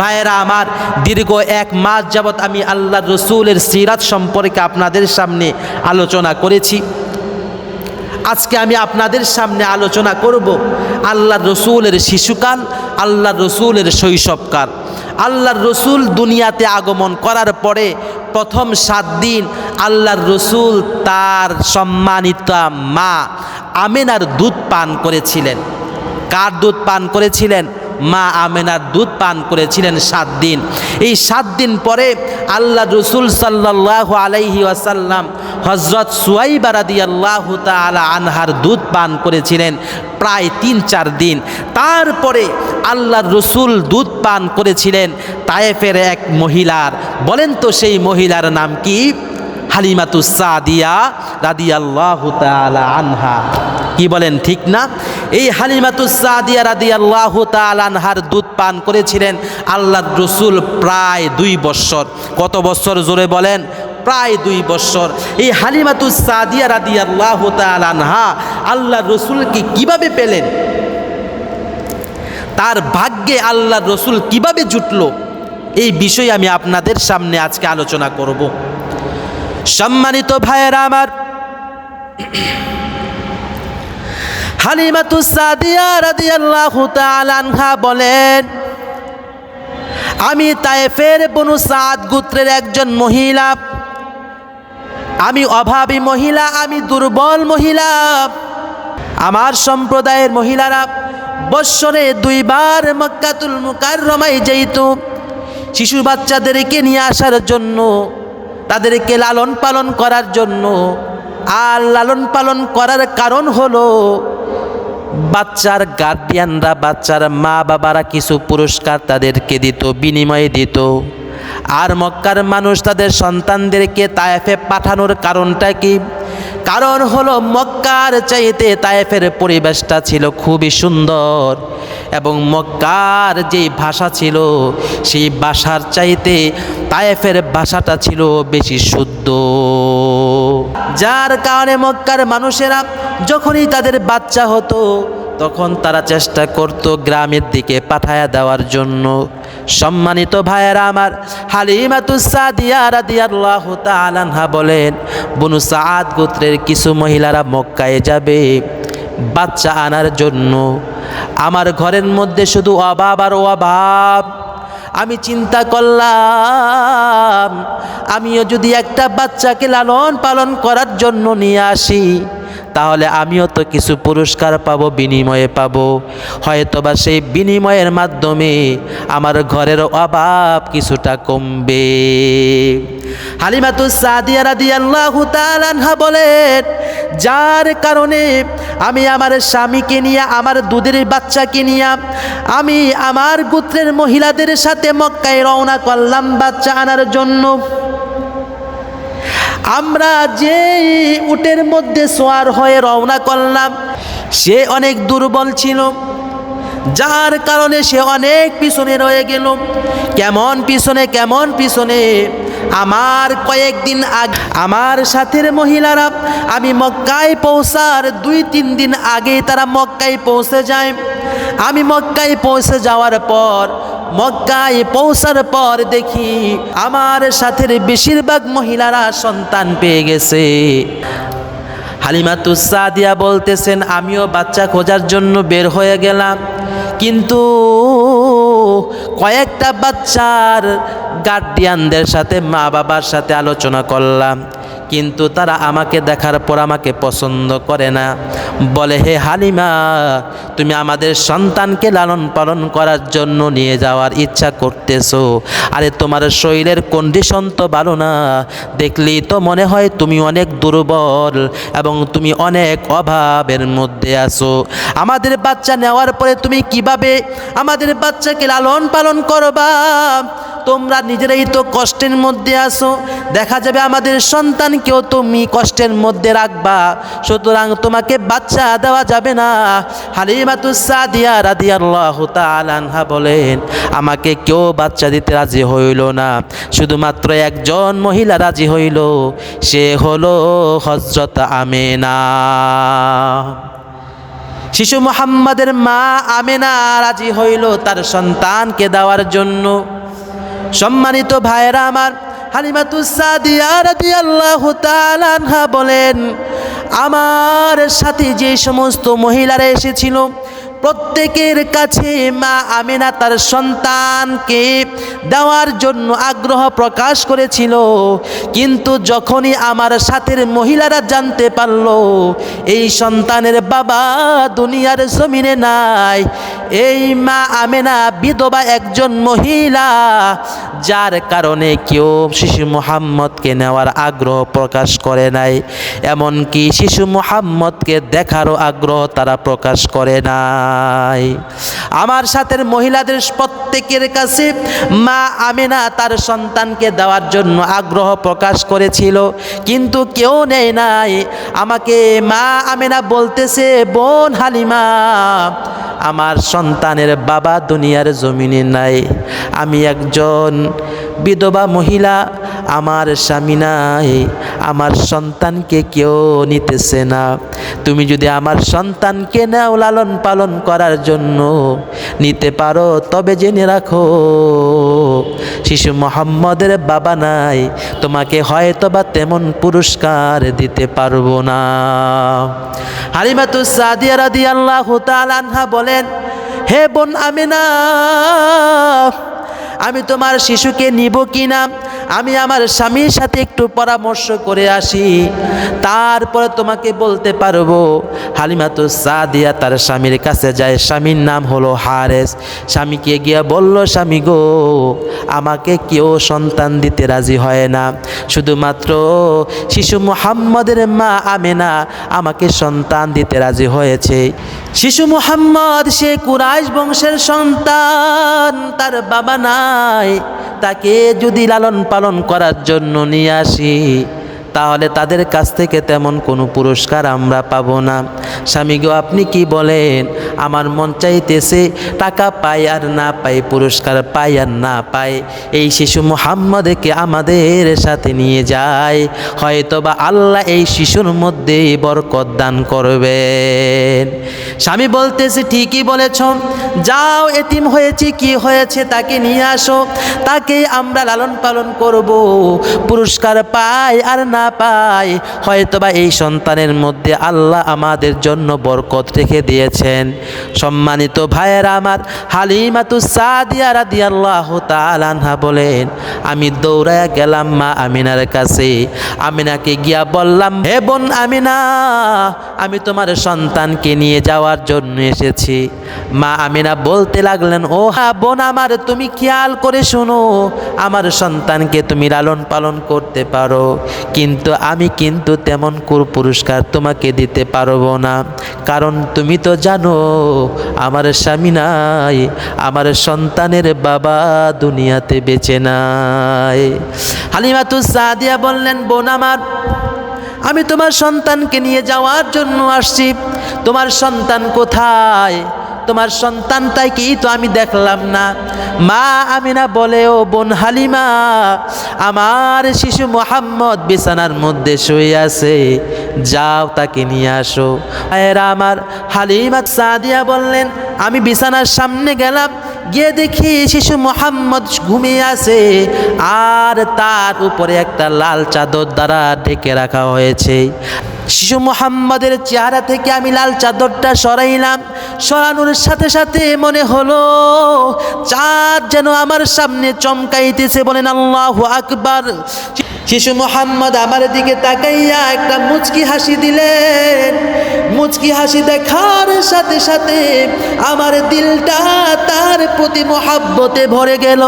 ভাইয়েরা আমার, দীর্ঘ এক মাস যাবৎ আমি আল্লাহ রসুলের সিরাত সম্পর্কে আপনাদের সামনে আলোচনা করেছি। আজকে আমি আপনাদের সামনে আলোচনা করব আল্লাহ রসুলের শিশুকাল আল্লাহ রসুলের শৈশবকাল। আল্লাহর রসুল দুনিয়াতে আগমন করার পরে প্রথম সাত দিন আল্লাহর রসুল তার সম্মানিতা মা আমেনার দুধ পান করেছিলেন। কার দুধ পান করেছিলেন? মা আমেনার দুধ পান করেছিলেন সাত দিন। এই সাত দিন পরে আল্লাহ রসুল সাল্লাহ আলাইহি ওয়াসাল্লাম হজরত সুয়াইবা রাদি আল্লাহ তালা আনহার দুধ পান করেছিলেন প্রায় তিন চার দিন। তারপরে আল্লাহ রসুল দুধ পান করেছিলেন তায়েফের এক মহিলার। বলেন তো সেই মহিলার নাম কি? হালিমাতুসাদিয়া রাদি আল্লাহ আনহা। কি বলেন, ঠিক না? এই হালিমাতুসাদিয়া রাদি আল্লাহ আনহার দুধ পান করেছিলেন আল্লাহ রসুল প্রায় দুই বৎসর। কত বৎসর জোরে বলেন? প্রায় দুই বৎসর। এই হালিমাতুস সাদিয়া রাদি আল্লাহ আনহা আল্লাহ রসুলকে কীভাবে পেলেন? তার ভাগ্যে আল্লাহ রসুল কীভাবে জুটল? এই বিষয়ে আমি আপনাদের সামনে আজকে আলোচনা করব। সম্মানিত ভাইয়েরা আমার। বলেন, আমি তায়েফের বনু সাদ গোত্রের একজন মহিলা। আমি অভাবী মহিলা, আমি দুর্বল মহিলা। আমার সম্প্রদায়ের মহিলারা বৎসরে দুইবার মক্কাতুল মুকাররমায় যেত শিশু বাচ্চাদেরকে নিয়ে আসার জন্য তাদেরকে লালন পালন করার জন্য। আর লালন পালন করার কারণ হলো, বাচ্চার গার্ডিয়ানরা বাচ্চার মা বাবারা কিছু পুরস্কার তাদেরকে দিত, বিনিময়ে দিত। আর মক্কার মানুষ তাদের সন্তানদেরকে তায়েফে পাঠানোর কারণটা কি? কারণ হলো, মক্কার চাইতে তায়েফের পরিবেশটা ছিল খুবই সুন্দর। এবং মক্কার যে ভাষা ছিল, সেই ভাষার চাইতে তায়েফের ভাষাটা ছিল বেশি শুদ্ধ। যার কারণে মক্কার মানুষেরা যখনই তাদের বাচ্চা হতো, তখন তারা চেষ্টা করত গ্রামের দিকে পাঠায়া দেওয়ার জন্য। সম্মানিত ভাইয়েরা আমার হালিমাতুসাদিয়া রাদিয়াল্লাহু তাআলা আনহা বলেন, বনু সাদ গোত্রের কিছু মহিলারা মক্কায় যাবে। বাচ্চা আনার জন্য। আমার ঘরের মধ্যে শুধু অভাব আর অভাব। আমি চিন্তা করলাম, আমিও যদি একটা বাচ্চাকে লালন পালন করার জন্য নিয়ে আসি তাহলে আমিও তো কিছু পুরস্কার পাবো, বিনিময়ে পাবো। হয়তোবা সেই বিনিময়ের মাধ্যমে আমার ঘরের অভাব কিছুটা কমবে। হালিমাতু সাদিয়া রাদিয়াল্লাহু তাআলা বলেন, যার কারণে আমি আমার স্বামীকে নিয়ে, আমার দুধের বাচ্চাকে নিয়ে, আমি আমার গোত্রের মহিলাদের সাথে মক্কায় রওনা করলাম বাচ্চা আনার জন্য। আমরা যে উটের মধ্যে সোয়ার হয়ে রওনা করলাম, সে অনেক দুর্বল ছিল। যার কারণে সে অনেক পিছনে রয়ে গেল। কেমন পিছনে কেমন পিছনে? আমার কয়েকদিন আগে, আমার সাথের মহিলারা, আমি মক্কায় পৌঁছার দুই, তিন দিন আগে তারা মক্কায় পৌঁছে যায়। আমি মক্কায় পৌঁছে যাওয়ার পর মক্কায় পৌঁছার পর দেখি আমার সাথের বেশিরভাগ মহিলারা সন্তান পেয়ে গেছে। হালিমাতুসাদিয়া বলতেছেন, আমিও বাচ্চা খোঁজার জন্য বের হয়ে গেলাম। কিন্তু কয়েকটা বাচ্চার গার্ডিয়ানদের সাথে মা বাবার সাথে আলোচনা করলাম। কিন্তু তারা আমাকে দেখার পর আমাকে পছন্দ করে না। বলে, হে হালিমা, তুমি আমাদের সন্তানকে লালন পালন করার জন্য নিয়ে যাওয়ার ইচ্ছা করতেছো। আরে, তোমার শরীরের কন্ডিশন তো ভালো না। দেখলেই তো মনে হয় তুমি অনেক দুর্বল এবং তুমি অনেক অভাবের মধ্যে আছো। আমাদের বাচ্চা নেওয়ার পরে তুমি কীভাবে আমাদের বাচ্চাকে লালন পালন করবা? তোমরা নিজেরাই তো কষ্টের মধ্যে আসো দেখা যাবে আমাদের সন্তানকেও তুমি কষ্টের মধ্যে রাখবা। সুতরাং তোমাকে বাচ্চা দেওয়া যাবে না। হালিমাতুসাদিয়া রাদিয়াল্লাহু তাআলা আনহা বলেন, আমাকে কেউ বাচ্চা দিতে রাজি হইল না। শুধুমাত্র একজন মহিলা রাজি হইল, সে হলো হজরত আমেনা। শিশু মোহাম্মদের মা আমেনা রাজি হইল তার সন্তানকে দেওয়ার জন্য। সম্মানিত ভাইয়েরা আমার হালিমাতুসাদিয়া বলেন আমার সাথে যে সমস্ত মহিলারা এসেছিল প্রত্যেকের কাছে মা আমিনা তার সন্তানকে দেওয়ার জন্য আগ্রহ প্রকাশ করেছিল। কিন্তু যখনই আমার সাথের মহিলারা জানতে পারল, এই সন্তানের বাবা দুনিয়ার জমিনে নাই। এই মা আমেনা বিধবা একজন মহিলা, যার কারণে কেউ শিশু মোহাম্মদকে নেওয়ার আগ্রহ প্রকাশ করে নাই। এমনকি শিশু মোহাম্মদকে দেখারও আগ্রহ তারা প্রকাশ করে নাই আমার সাথে মহিলাদের প্রত্যেকের কাছে মা আমেনা তার সন্তানকে দেওয়ার জন্য আগ্রহ প্রকাশ করেছিল, কিন্তু কেউ নেই নাই। আমাকে মা আমেনা বলতেছে, বোন হালিমা, আমার সন্তানের বাবা দুনিয়ার জমিনে নাই। আমি একজন বিধবা মহিলা আমার স্বামী নাই, আমার সন্তানকে কেউ নিতেছে না। তুমি যদি আমার সন্তানকে নাও লালন পালন করার জন্য নিতে পারো, তবে জেনে রাখো, শিশু মোহাম্মদের বাবা নাই, তোমাকে হয়তো বা তেমন পুরস্কার দিতে পারব না। হালিমাতু সাদিয়া রাদিয়াল্লাহু তাআলা আনহা বলেন, হে বোন আমিনা আমি তোমার শিশুকে নিব কি না আমি আমার স্বামীর সাথে একটু পরামর্শ করে আসি। তারপরে তোমাকে বলতে পারব, হালিমাতু সাদিয়া তার স্বামীর কাছে যায়। স্বামীর নাম হলো হারেস। স্বামীকে গিয়ে বলল, স্বামী গো, আমাকে কেউ সন্তান দিতে রাজি হয় না। শুধুমাত্র শিশু মুহাম্মদের মা আমেনা আমাকে সন্তান দিতে রাজি হয়েছে। শিশু মুহাম্মদ সে কুরাইশ বংশের সন্তান। তার বাবা নাই তাকে যদি লালন পালন করার জন্য নিয়ে আসি। তাহলে তাদের কাছ থেকে তেমন কোনো পুরস্কার আমরা পাবো না। স্বামী গো আপনি কি বলেন? আমার মন চাইতেছে টাকা পাই আর না পাই, পুরস্কার পাই আর না পাই। এই শিশু মুহাম্মদকে আমাদের সাথে নিয়ে যায়। হয়তো বা আল্লাহ এই শিশুর মধ্যে বরকত দান করবেন। স্বামী বলতেছে, ঠিকই বলেছ। যাও, এতিম হয়েছে, কি হয়েছে তাকে নিয়ে আসো। তাকে আমরা লালন পালন করব। পুরস্কার পাই আর না পাই হয়তোবা এই সন্তানের মধ্যে আল্লাহ আমাদের জন্য বরকত রেখে দিয়েছেন। সম্মানিত ভাইয়ের আমার, হালিমাতু সাদিয়া তাআলা আনহা বলেন, আমি দৌড়ায় গেলাম মা আমিনার কাছে। আমিনাকে গিয়া বললাম, হে বোন আমিনা, আমি তোমার সন্তানকে নিয়ে যাওয়ার জন্য এসেছি। মা আমিনা বলতে লাগলেন, ও হা বোন আমার, তুমি খেয়াল করে শোনো। আমার সন্তানকে তুমি লালন পালন করতে পারো। কিন্তু আমি কিন্তু তেমন কোন পুরস্কার তোমাকে দিতে পারব না। কারণ তুমি তো জানো, আমার স্বামী নাই, আমার সন্তানের বাবা দুনিয়াতে বেঁচে নাই। হালিমাতু সাদিয়া বললেন, বোন আমার, আমি তোমার সন্তানকে নিয়ে যাওয়ার জন্য আসছি। তোমার সন্তান কোথায়? তোমার সন্তানটাই কি তো আমি দেখলাম না? মা আমিনা বলে, ও বোন হালিমা, আমার শিশু মোহাম্মদ বিছানার মধ্যে শুয়ে আছে। যাও তাকে নিয়ে আসো। এরা আমার হালিমা সাদিয়া বললেন, আমি বিছানার সামনে গেলাম, গিয়ে দেখি শিশু মোহাম্মদ ঘুমিয়ে আছে, আর তার উপরে একটা লাল চাদর দ্বারা ঢেকে রাখা হয়েছে। শিশু মোহাম্মদের চেহারা থেকে আমি লাল চাদরটা সরাইলাম। সরানোর সাথে সাথে মনে হলো, চাঁদ যেন আমার সামনে চমকাইতেছে বলেন আল্লাহ আকবার। শিশু মোহাম্মদ আমার দিকে তাকাইয়া একটা মুচকি হাসি দিলেন। মুচকি হাসি দেখার সাথে সাথে আমার দিলটা তার প্রতি মহাব্বতে ভরে গেল।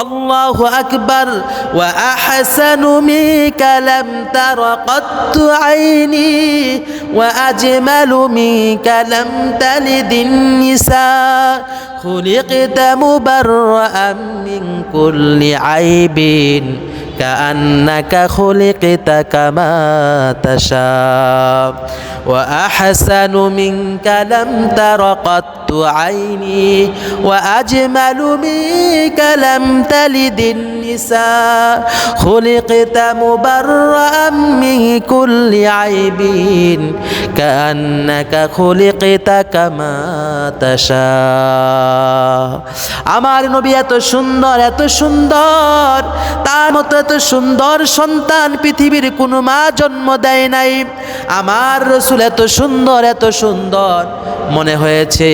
الله أكبر وأحسن منك لم تر قط عيني وأجمل منك لم تلد النساء خلقت مبرأ من كل عيب كأنك خلقت كما تشاء وأحسن منك لم تر قط عيني وأجمل منك لم تلد النساء خلقت مبرأ من كل عيب كأنك خلقت كما تشاء আমার নবী এত সুন্দর এত সুন্দর তার মতো এত সুন্দর সন্তান পৃথিবীর কোনো মা জন্ম দেয় নাই। আমার রসুল এত সুন্দর এত সুন্দর। মনে হয়েছে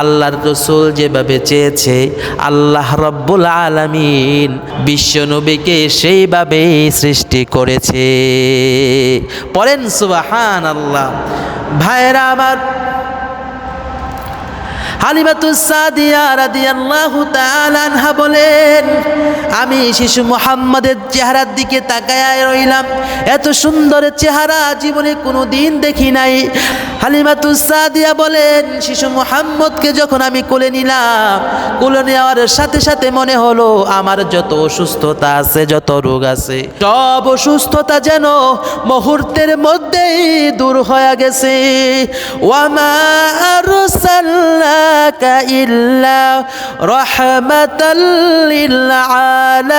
আল্লাহর রসুল যেভাবে চেয়েছে, আল্লাহ রব্বুল আলমিন বিশ্বনবীকে সেইভাবেই সৃষ্টি করেছে। পড়েন সুবাহান আল্লাহ ভাইরা আমার হালিমাতুসাদিয়া বলেন, আমি শিশু মুহাম্মাদের চেহারার দিকে তাকায় রইলাম। এত সুন্দর চেহারা জীবনে কোনো দিন দেখি নাই। হালিমাতুসাদিয়া বলেন, শিশু মুহাম্মদকে যখন আমি কোলে নিলাম, কোলে নেওয়ার সাথে সাথে মনে হলো আমার যত অসুস্থতা আছে, যত রোগ আছে, সব অসুস্থতা যেন মুহূর্তের মধ্যেই দূর হয়ে গেছে। ওয়ামা আরসালনাকা ذاك إلا رحمة للعالمين.